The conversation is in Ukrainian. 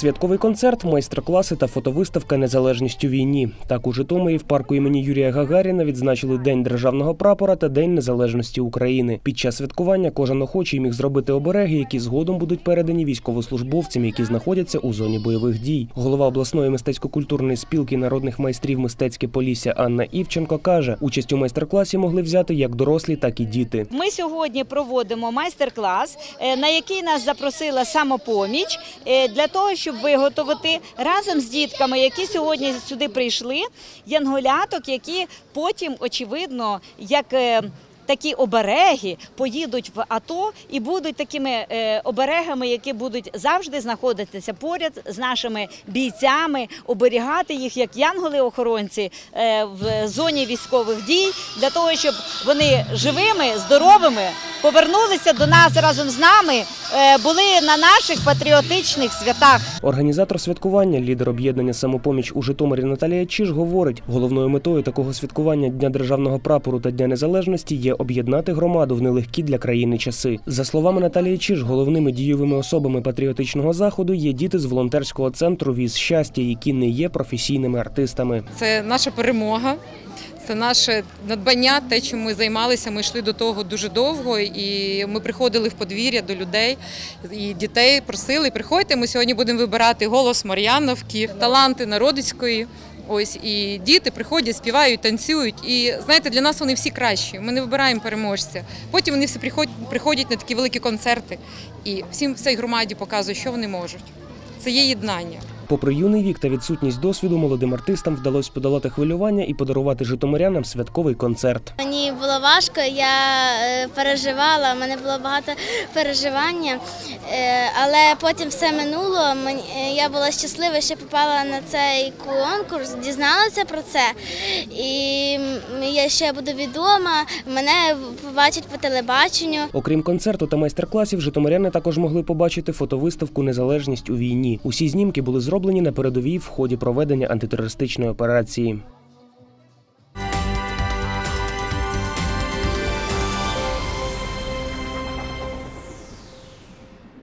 Святковий концерт, майстер-класи та фотовиставка Незалежність у війні. Так у Житомирі в парку імені Юрія Гагаріна відзначили День державного прапора та День Незалежності України. Під час святкування кожен охочий міг зробити обереги, які згодом будуть передані військовослужбовцям, які знаходяться у зоні бойових дій. Голова обласної мистецько-культурної спілки народних майстрів мистецьке Полісся Анна Івченко каже, участь у майстер-класі могли взяти як дорослі, так і діти. Ми сьогодні проводимо майстер-клас, е, на який нас запросила самопоміч е, для того, щоб виготовити разом з дітками, які сьогодні сюди прийшли, янголяток, які потім, очевидно, як е, Такі обереги поїдуть в АТО і будуть такими е, оберегами, які будуть завжди знаходитися поряд з нашими бійцями, оберігати їх як янголи-охоронці е, в зоні військових дій, для того, щоб вони живими, здоровими повернулися до нас разом з нами, е, були на наших патріотичних святах. Організатор святкування, лідер об'єднання самопоміч у Житомирі Наталія Чиж говорить, головною метою такого святкування Дня державного прапору та Дня Незалежності є об'єднати громаду в нелегкі для країни часи. За словами Наталії Чиж, головними дієвими особами патріотичного заходу є діти з волонтерського центру Віз щастя, які не є професійними артистами. Це наша перемога. Це наше надбання, те, чим ми займалися. Ми йшли до того дуже довго, і ми приходили в подвір'я до людей і дітей просили. Приходьте, ми сьогодні будемо вибирати голос Мар'яновки, таланти народицької. Ось і діти приходять, співають, танцюють. І знаєте, для нас вони всі кращі. Ми не вибираємо переможця. Потім вони всі приходять, приходять на такі великі концерти і всім в цій громаді показують, що вони можуть. Це є єднання. Попри юний вік та відсутність досвіду, молодим артистам вдалося подолати хвилювання і подарувати житомирянам святковий концерт. Мені було важко, я е, переживала, в мене було багато переживання, е, але потім все минуло. Е, Я була щаслива, що попала на цей конкурс, дізналася про це. І я ще буду відома, мене побачать по телебаченню. Окрім концерту та майстер-класів, житомиряни також могли побачити фотовиставку Незалежність у війні. Усі знімки були зроблені на передовій в ході проведення антитерористичної операції.